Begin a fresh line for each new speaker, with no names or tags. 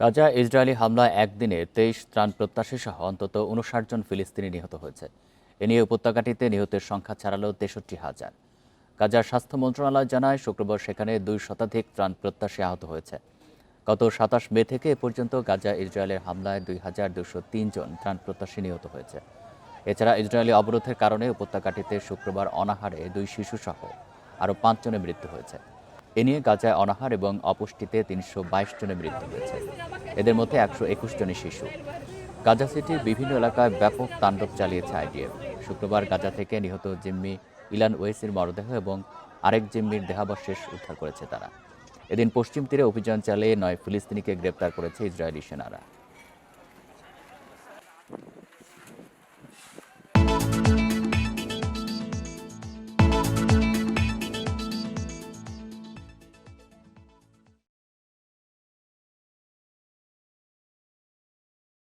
Gaza Israeli হামলায় একদিনে তেইশ ত্রাণ প্রত্যাশী সহ অন্তত উনষাট জন ফিলিস্তিনি নিহত হয়েছে। এ নিয়ে উপত্যকাটিতে নিহতের সংখ্যা ছাড়ালো তেষট্টি হাজার। গাজার স্বাস্থ্য মন্ত্রণালয় জানায়, শুক্রবার সেখানে দুই শতাধিক ত্রাণ প্রত্যাশী আহত হয়েছে। গত সাতাশ মে থেকে এ পর্যন্ত গাজা ইসরায়েলের হামলায় দুই হাজার দুশো তিন জন ত্রাণ প্রত্যাশী নিহত হয়েছে। এছাড়া ইসরায়েলি অবরোধের কারণে উপত্যকাটিতে শুক্রবার অনাহারে দুই শিশুসহ আরও পাঁচজনের মৃত্যু হয়েছে। এ নিয়ে গাজায় অনাহার এবং অপুষ্টিতে তিনশো বাইশ জনের মৃত্যু হয়েছে। এদের মধ্যে একশো একুশ জনের শিশু। গাজা সিটির বিভিন্ন এলাকায় ব্যাপক তাণ্ডব চালিয়েছে আইডিএফ। শুক্রবার গাজা থেকে নিহত জিম্মি ইলান ওয়েসির মরদেহ এবং আরেক জিম্মির দেহাবশেষ উদ্ধার করেছে তারা। এদিন পশ্চিম তীরে অভিযান চালিয়ে নয় ফিলিস্তিনিকে গ্রেপ্তার করেছে ইসরায়েলি সেনারা।